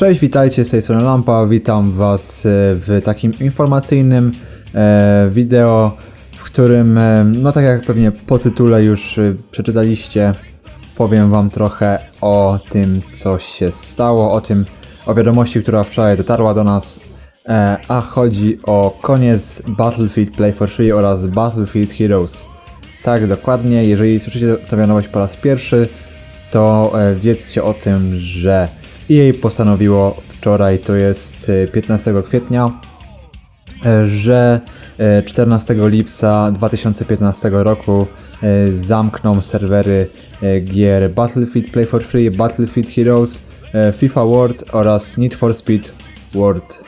Cześć, witajcie, z tej strony Lampa, witam was e, w takim informacyjnym e, wideo, w którym, e, no tak jak pewnie po tytule już przeczytaliście, powiem wam trochę o tym, co się stało, o tym, o wiadomości, która wczoraj dotarła do nas, a chodzi o koniec Battlefield Play for Free oraz Battlefield Heroes. Tak, dokładnie, jeżeli słyszycie tę wiadomość po raz pierwszy, to wiedzcie o tym, że EA postanowiło wczoraj, to jest e, 15 kwietnia, e, że e, 14 lipca 2015 roku e, zamkną serwery e, gier Battlefield Play for Free, Battlefield Heroes, e, FIFA World oraz Need for Speed World.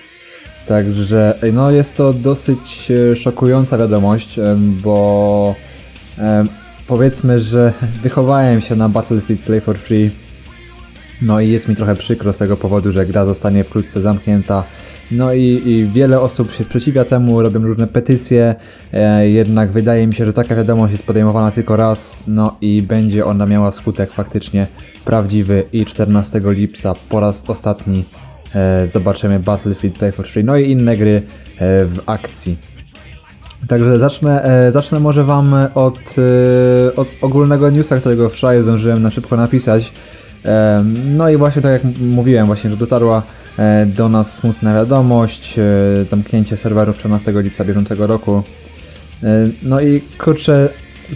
Także e, no jest to dosyć e, szokująca wiadomość, bo powiedzmy, że wychowałem się na Battlefield Play for Free. No i jest mi trochę przykro z tego powodu, że gra zostanie wkrótce zamknięta. No i, i wiele osób się sprzeciwia temu, robią różne petycje, e, jednak wydaje mi się, że taka wiadomość jest podejmowana tylko raz, no i będzie ona miała skutek faktycznie prawdziwy i 14 lipca po raz ostatni e, zobaczymy Battlefield Play for Free, no i inne gry e, w akcji. Także zacznę, e, zacznę może Wam od, e, od ogólnego newsa, którego wczoraj zdążyłem na szybko napisać. No i właśnie tak jak mówiłem, właśnie, że dotarła e, do nas smutna wiadomość, e, zamknięcie serwerów 14 lipca bieżącego roku. E, no i kurczę,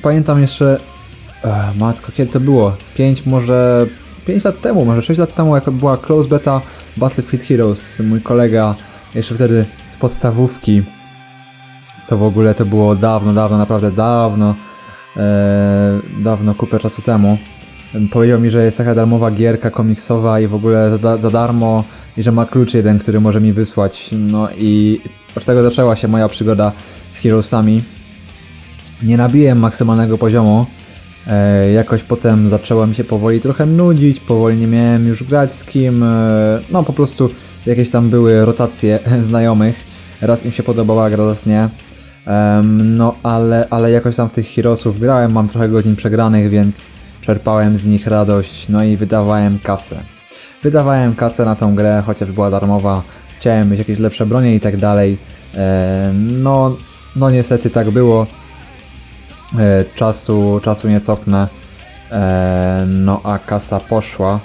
pamiętam jeszcze, matko, kiedy to było? 5 może, 5 lat temu, może 6 lat temu, jak była close beta Battlefield Heroes, mój kolega jeszcze wtedy z podstawówki, co w ogóle to było dawno, dawno, naprawdę dawno, dawno, kupę czasu temu. Powiedział mi, że jest taka darmowa gierka komiksowa i w ogóle za, za darmo i że ma klucz jeden, który może mi wysłać. No i od tego zaczęła się moja przygoda z Heroesami. Nie nabiłem maksymalnego poziomu. E, jakoś potem zaczęło mi się powoli trochę nudzić, powoli nie miałem już grać z kim. E, no po prostu jakieś tam były rotacje znajomych. Raz im się podobała gra, raz nie. Em, no ale, ale jakoś tam w tych Heroesów grałem, mam trochę godzin przegranych, więc czerpałem z nich radość, no i wydawałem kasę. Wydawałem kasę na tą grę, chociaż była darmowa, chciałem mieć jakieś lepsze bronie i tak dalej. E, no, no niestety tak było. E, czasu, czasu nie cofnę. E, no a kasa poszła.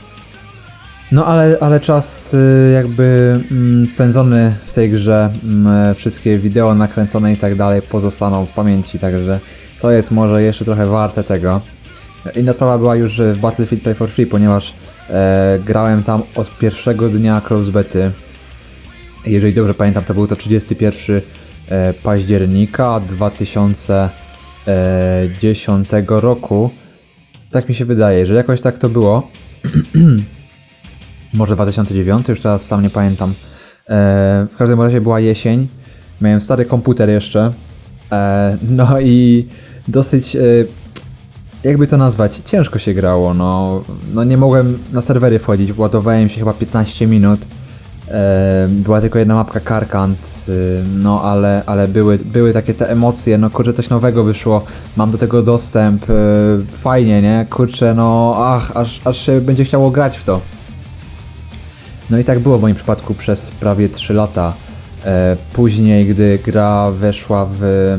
No ale, ale czas y, jakby mm, spędzony w tej grze, mm, wszystkie wideo nakręcone i tak dalej pozostaną w pamięci, także to jest może jeszcze trochę warte tego. Inna sprawa była już w Battlefield Play for Free, ponieważ e, grałem tam od pierwszego dnia close bety. Jeżeli dobrze pamiętam, to był to 31 e, października 2010 roku. Tak mi się wydaje, że jakoś tak to było. Może 2009, już teraz sam nie pamiętam. E, w każdym razie była jesień. Miałem stary komputer jeszcze. E, no i dosyć. E, jakby to nazwać? Ciężko się grało. No, no nie mogłem na serwery wchodzić. Ładowałem się chyba 15 minut. E, była tylko jedna mapka Karkant, e, no ale, ale były, były takie te emocje, no kurczę, coś nowego wyszło, mam do tego dostęp, e, fajnie, nie? Kurczę, no ach, aż, aż się będzie chciało grać w to. No i tak było w moim przypadku przez prawie 3 lata. E, później, gdy gra weszła w e,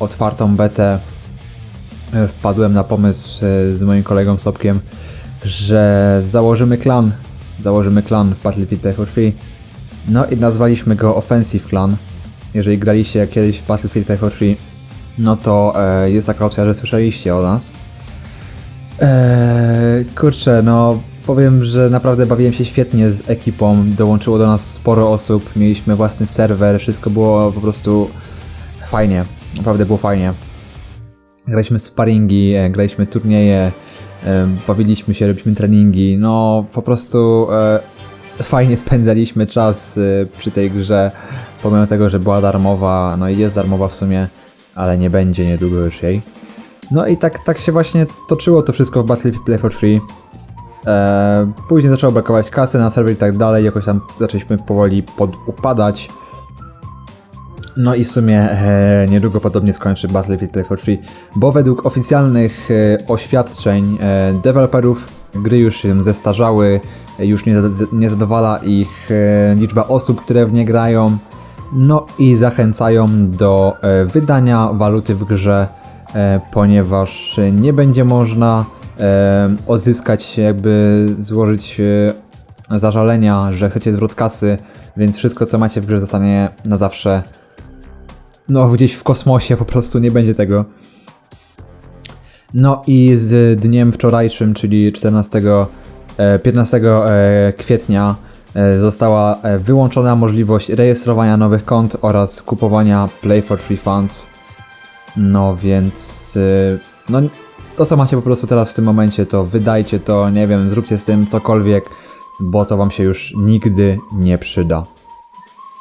otwartą betę, wpadłem na pomysł e, z moim kolegą Sobkiem, że założymy klan. Założymy klan w Battlefield Play for Free. No i nazwaliśmy go Offensive Clan. Jeżeli graliście kiedyś w Battlefield Play for Free, no to e, jest taka opcja, że słyszeliście o nas. Eee, kurczę, no powiem, że naprawdę bawiłem się świetnie z ekipą. Dołączyło do nas sporo osób, mieliśmy własny serwer, wszystko było po prostu fajnie. Naprawdę było fajnie. Graliśmy sparingi, e, graliśmy turnieje, e, bawiliśmy się, robiliśmy treningi. No po prostu e, fajnie spędzaliśmy czas przy tej grze. Pomimo tego, że była darmowa, no i jest darmowa w sumie, ale nie będzie niedługo już jej. No i tak, tak się właśnie toczyło to wszystko w Battlefield Play for Free. Później zaczęło brakować kasy na serwer i tak dalej, jakoś tam zaczęliśmy powoli podupadać. No i w sumie e, niedługo podobnie skończy Battlefield Play for Free, bo według oficjalnych e, oświadczeń e, deweloperów gry już się zestarzały, już nie, nie zadowala ich e, liczba osób, które w nie grają. No i zachęcają do e, wydania waluty w grze, e, ponieważ nie będzie można e, odzyskać, jakby złożyć e, zażalenia, że chcecie zwrot kasy, więc wszystko co macie w grze zostanie na zawsze no gdzieś w kosmosie po prostu nie będzie tego. No i z dniem wczorajszym, czyli 14, e, 15 e, kwietnia e, została e, wyłączona możliwość rejestrowania nowych kont oraz kupowania Play for Free Funds. No więc e, no to co macie po prostu teraz w tym momencie to wydajcie to, nie wiem, zróbcie z tym cokolwiek, bo to wam się już nigdy nie przyda.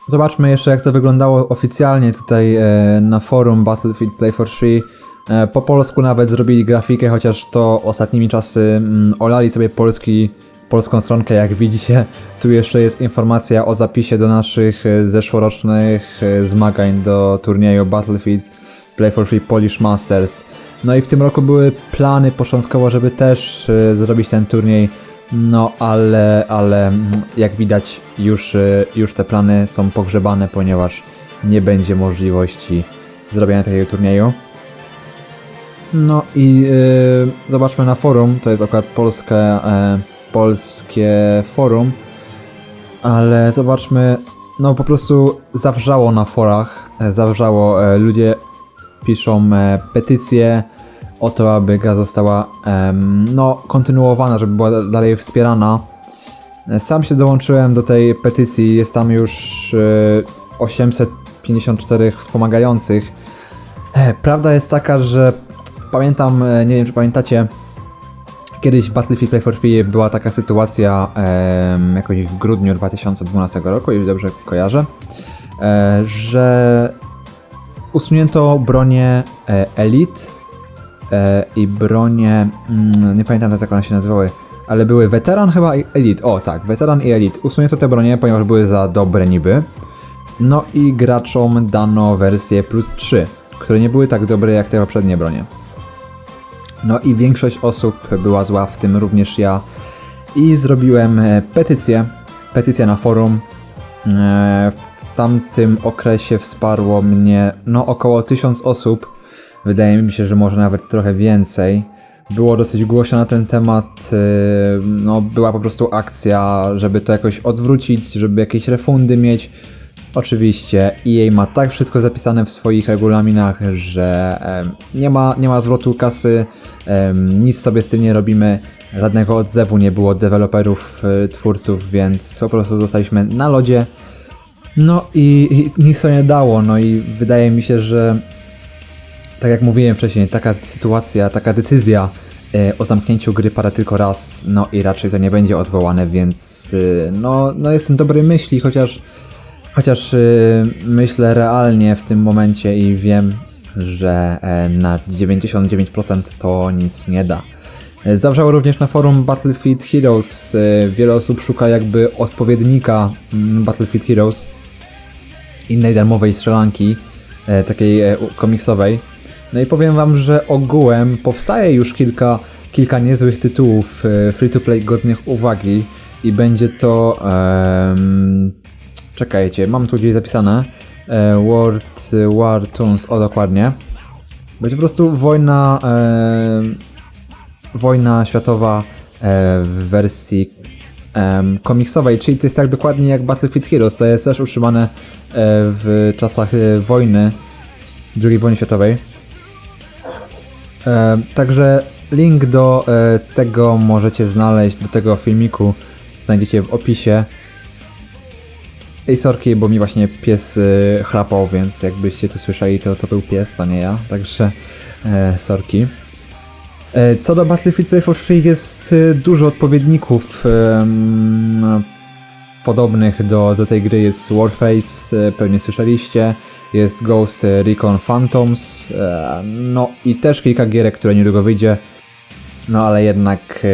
Zobaczmy jeszcze jak to wyglądało oficjalnie tutaj e, na forum Battlefield Play for Free. E, po polsku nawet zrobili grafikę, chociaż to ostatnimi czasy mm, olali sobie polski, polską stronkę, jak widzicie. Tu jeszcze jest informacja o zapisie do naszych e, zeszłorocznych e, zmagań do turnieju Battlefield Play for Free Polish Masters. No i w tym roku były plany początkowo, żeby też e, zrobić ten turniej, no ale, ale jak widać już, e, już te plany są pogrzebane, ponieważ nie będzie możliwości zrobienia takiego turnieju. No i e, zobaczmy na forum, to jest akurat polskie, e, polskie forum, ale zobaczmy, no po prostu zawrzało na forach, e, zawrzało, e, ludzie piszą e, petycje o to, aby gra została no, kontynuowana, żeby była da- dalej wspierana. E, Sam się dołączyłem do tej petycji, jest tam już e, 854 wspomagających. E, Prawda jest taka, że pamiętam, e, nie wiem czy pamiętacie, kiedyś w Battlefield Play for Free była taka sytuacja jakoś w grudniu 2012 roku, jeśli dobrze kojarzę, e, że usunięto bronię e, Elite e, i bronię, mm, nie pamiętam jak one się nazywały, ale były Weteran chyba i Elite, o tak, Weteran i Elite. Usunięto te bronie, ponieważ były za dobre niby. No i graczom dano wersję plus 3, które nie były tak dobre jak te poprzednie bronie. No i większość osób była zła, w tym również ja. I zrobiłem e, petycję, petycję na forum. E, W tamtym okresie wsparło mnie no około 1000 osób. Wydaje mi się, że może nawet trochę więcej. Było dosyć głośno na ten temat. e, No, była po prostu akcja, żeby to jakoś odwrócić, żeby jakieś refundy mieć. Oczywiście EA ma tak wszystko zapisane w swoich regulaminach, że nie ma, nie ma zwrotu kasy, nic sobie z tym nie robimy, żadnego odzewu nie było od deweloperów, e, twórców, więc po prostu zostaliśmy na lodzie. No i, i nic to nie dało, no i wydaje mi się, że tak jak mówiłem wcześniej, taka sytuacja, taka decyzja e, o zamknięciu gry pada tylko raz, no i raczej to nie będzie odwołane, więc e, no, no jestem dobrej myśli, chociaż Chociaż y, myślę realnie w tym momencie i wiem, że e, na 99% to nic nie da. E, Zawrzało również na forum Battlefield Heroes. e, Wiele osób szuka jakby odpowiednika mm, Battlefield Heroes, innej darmowej strzelanki, e, takiej e, komiksowej. No i powiem wam, że ogółem powstaje już kilka, kilka niezłych tytułów e, free-to-play godnych uwagi i będzie to... em, Czekajcie, mam tu gdzieś zapisane. E, World War Toons, o dokładnie. Będzie po prostu wojna. E, wojna światowa e, w wersji em, komiksowej, czyli to jest tak dokładnie jak Battlefield Heroes. To jest też utrzymane e, w czasach e, wojny, II wojny światowej. E, także link do e, tego możecie znaleźć, do tego filmiku znajdziecie w opisie. Ej, sorki, bo mi właśnie pies y, chrapał, więc jakbyście to słyszeli, to, to był pies, to nie ja, także e, sorki. E, co do Battlefield Play for Free jest y, dużo odpowiedników em, podobnych do, do tej gry. Jest Warface, e, pewnie słyszeliście, jest Ghost Recon Phantoms, e, no i też kilka gierek, które niedługo wyjdzie, no ale jednak e,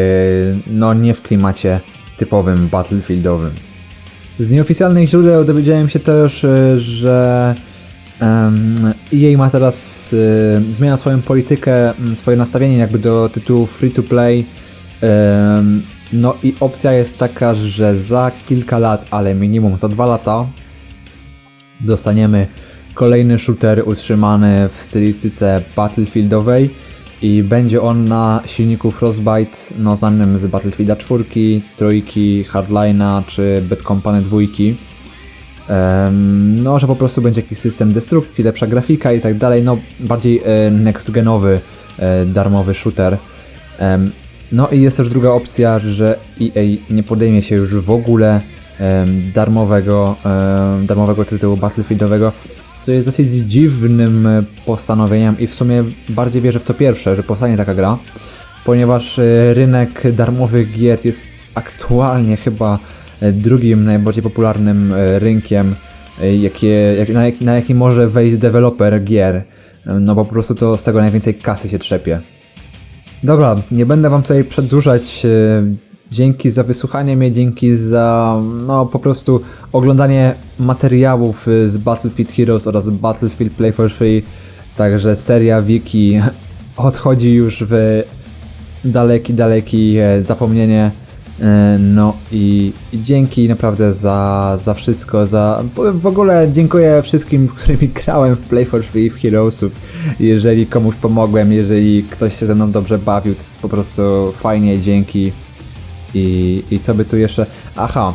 no nie w klimacie typowym Battlefieldowym. Z nieoficjalnych źródeł dowiedziałem się też, e, że EA ma teraz e, zmienia swoją politykę, swoje nastawienie jakby do tytułów free to play No i opcja jest taka, że za kilka lat, ale minimum za dwa lata, dostaniemy kolejny shooter utrzymany w stylistyce battlefieldowej i będzie on na silniku Frostbite, no znanym z Battlefielda 4, trójki, Hardline'a czy Bad Company 2. Em, No, że po prostu będzie jakiś system destrukcji, lepsza grafika i tak dalej, no bardziej e, next-genowy e, darmowy shooter. No i jest też druga opcja, że EA nie podejmie się już w ogóle darmowego, darmowego tytułu Battlefieldowego, co jest dosyć dziwnym e, postanowieniem i w sumie bardziej wierzę w to pierwsze, że powstanie taka gra, ponieważ e, rynek darmowych gier jest aktualnie chyba e, drugim najbardziej popularnym rynkiem, jakie, jak, na, jak, na jaki może wejść deweloper gier. No bo po prostu to z tego najwięcej kasy się trzepie. Dobra, nie będę wam tutaj przedłużać. Dzięki za wysłuchanie mnie, dzięki za no po prostu oglądanie materiałów e, z Battlefield Heroes oraz Battlefield Play for Free. Także seria Wiki odchodzi już w daleki, daleki e, zapomnienie. E, No i dzięki naprawdę za, za wszystko, za w ogóle dziękuję wszystkim, którymi grałem w Play for Free w Heroesów. Jeżeli komuś pomogłem, jeżeli ktoś się ze mną dobrze bawił, to po prostu fajnie, dzięki. I, i co by tu jeszcze... Aha,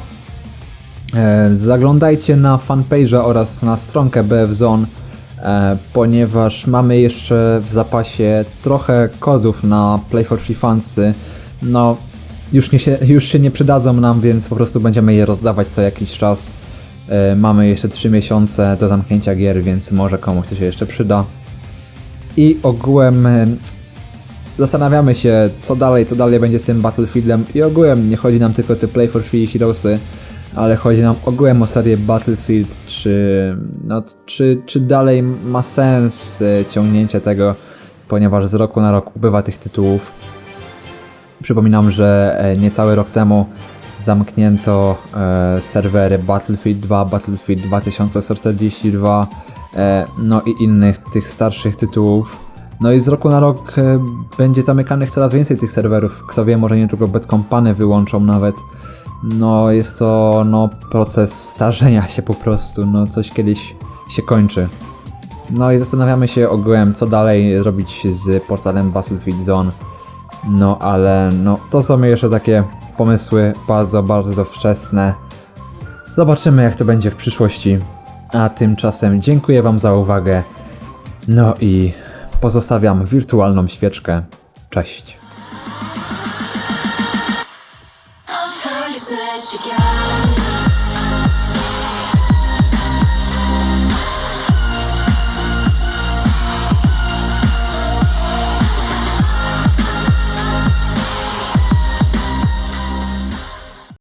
E, Zaglądajcie na fanpage'a oraz na stronkę BF Zone, e, ponieważ mamy jeszcze w zapasie trochę kodów na Play for Free Fansy. No, już, nie się, już się nie przydadzą nam, więc po prostu będziemy je rozdawać co jakiś czas. E, Mamy jeszcze 3 miesiące do zamknięcia gier, więc może komuś to się jeszcze przyda. I ogółem zastanawiamy się, co dalej, co dalej będzie z tym Battlefieldem. I ogółem nie chodzi nam tylko o te Play for Free Heroesy, ale chodzi nam ogółem o serię Battlefield, czy, no, czy, czy dalej ma sens e, ciągnięcie tego, ponieważ z roku na rok ubywa tych tytułów. Przypominam, że e, niecały rok temu zamknięto e, serwery Battlefield 2, Battlefield 2142, e, no i innych tych starszych tytułów. No i z roku na rok e, będzie zamykanych coraz więcej tych serwerów. Kto wie, może niedługo Bad Company wyłączą nawet. No jest to no, proces starzenia się po prostu, no coś kiedyś się kończy. No i zastanawiamy się ogółem, co dalej robić z portalem Battlefield Zone. No ale no to są jeszcze takie pomysły bardzo, bardzo wczesne. Zobaczymy jak to będzie w przyszłości. A tymczasem dziękuję Wam za uwagę. No i pozostawiam wirtualną świeczkę. Cześć.